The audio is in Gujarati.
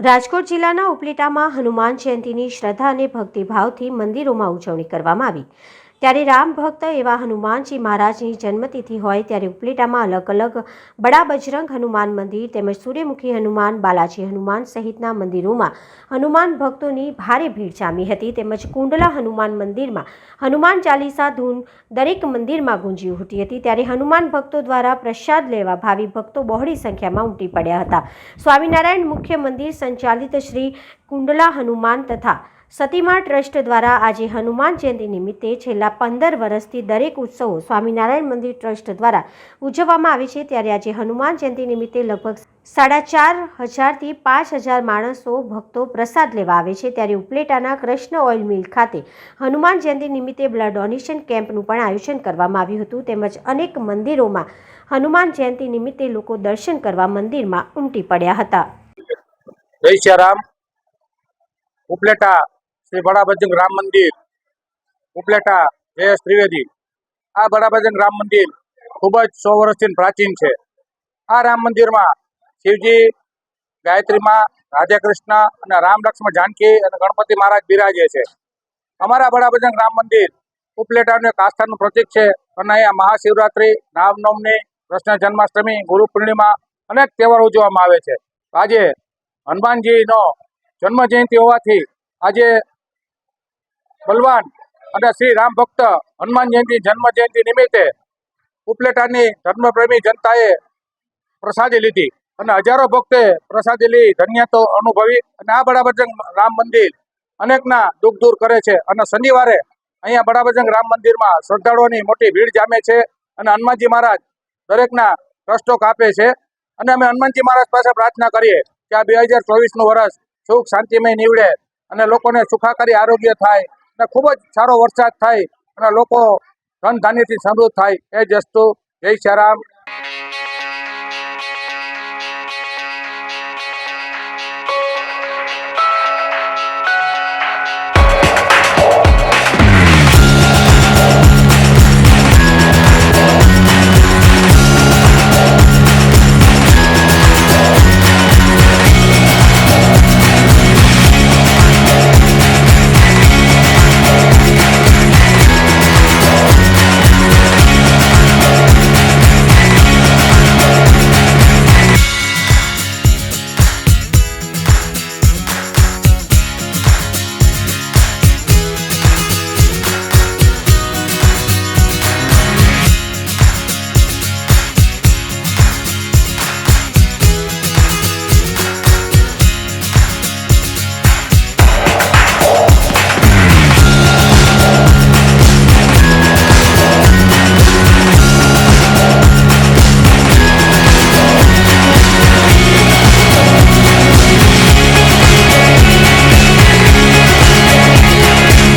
રાજકોટ જિલ્લાના ઉપલેટામાં હનુમાન જયંતીની શ્રદ્ધા અને ભક્તિભાવથી મંદિરોમાં ઉજવણી કરવામાં આવી. ત્યારે રામ ભક્ત એવા હનુમાનજી મહારાજની જન્મતિથિ હોય ત્યારે ઉપલેટામાં અલગ અલગ બડા બજરંગ હનુમાન મંદિર તેમજ સૂર્યમુખી હનુમાન, બાલાજી હનુમાન સહિતના મંદિરોમાં હનુમાન ભક્તોની ભારે ભીડ જામી હતી. તેમજ કુંડલા હનુમાન મંદિરમાં હનુમાન ચાલીસા ધૂન દરેક મંદિરમાં ગુંજી ઉઠી હતી. ત્યારે હનુમાન ભક્તો દ્વારા પ્રસાદ લેવા ભાવિ ભક્તો બહોળી સંખ્યામાં ઉમટી પડ્યા હતા. સ્વામિનારાયણ મુખ્ય મંદિર સંચાલિત શ્રી કુંડલા હનુમાન તથા સતીમા ટ્રસ્ટ દ્વારા આજે હનુમાન જયંતિ નિમિત્તે છેલ્લા પંદર વર્ષથી દરેક ઉત્સવો સ્વામિનારાયણ મંદિર ટ્રસ્ટ દ્વારા ઉજવવામાં આવે છે. ત્યારે આજે હનુમાન જયંતિ નિમિત્તે લગભગ સાડા ચાર હજારથી પાંચ હજાર માણસો ભક્તો પ્રસાદ લેવા આવે છે. ત્યારે ઉપલેટાના કૃષ્ણ ઓઇલ મિલ ખાતે હનુમાન જયંતિ નિમિત્તે બ્લડ ડોનેશન કેમ્પનું પણ આયોજન કરવામાં આવ્યું હતું. તેમજ અનેક મંદિરોમાં હનુમાન જયંતિ નિમિત્તે લોકો દર્શન કરવા મંદિરમાં ઉમટી પડ્યા હતા. જય શ્રી રામ. ઉપલેટા શ્રી બડાબજંગ રામ મંદિર, ઉપલેટા જયેશ ત્રિવેદી. આ બડાબજંગ રામ મંદિર ખૂબ જ સો વર્ષથી પ્રાચીન છે. આ રામ મંદિરમાં શિવજી, ગાયત્રીમાં રાધા કૃષ્ણ અને રામ લક્ષ્મણ જાનકી અને ગણપતિ મહારાજ બિરાજે છે. અમારા બડાબજંગ રામ મંદિર ઉપલેટાનું એક આસ્થાનું પ્રતિક છે. અને અહીંયા મહાશિવરાત્રી, રામનવમી, કૃષ્ણ જન્માષ્ટમી, ગુરુ પૂર્ણિમા અનેક તહેવારો ઉજવવામાં આવે છે. આજે હનુમાનજીનો જન્મ જયંતિ હોવાથી આજે બલવાન અને શ્રી રામ ભક્ત હનુમાન જયંતિ જન્મ જયંતિ નિમિત્તે ઉપલેટાની ધર્મપ્રેમી જનતાએ પ્રસાદી લીધી અને હજારો ભક્તે પ્રસાદી લઈ ધન્યતો અનુભવી અને આ બડાબજંગ રામ મંદિર અનેકના દુઃખ દૂર કરે છે અને શનિવારે અહીંયા બડાબજંગ રામ મંદિરમાં શ્રદ્ધાળુઓની મોટી ભીડ જામે છે અને હનુમાનજી મહારાજ દરેકના કષ્ટો કાપે છે અને અમે હનુમાનજી મહારાજ પાસે પ્રાર્થના કરીએ કે આ બે હજાર ચોવીસનું વર્ષ સુખ શાંતિમય નીવડે અને લોકોને સુખાકારી આરોગ્ય થાય અને ખૂબ જ સારો વરસાદ થાય અને લોકો ધન ધાન્યથી સમૃદ્ધ થાય. એ જ વસ્તુ જય શ્રી રામ.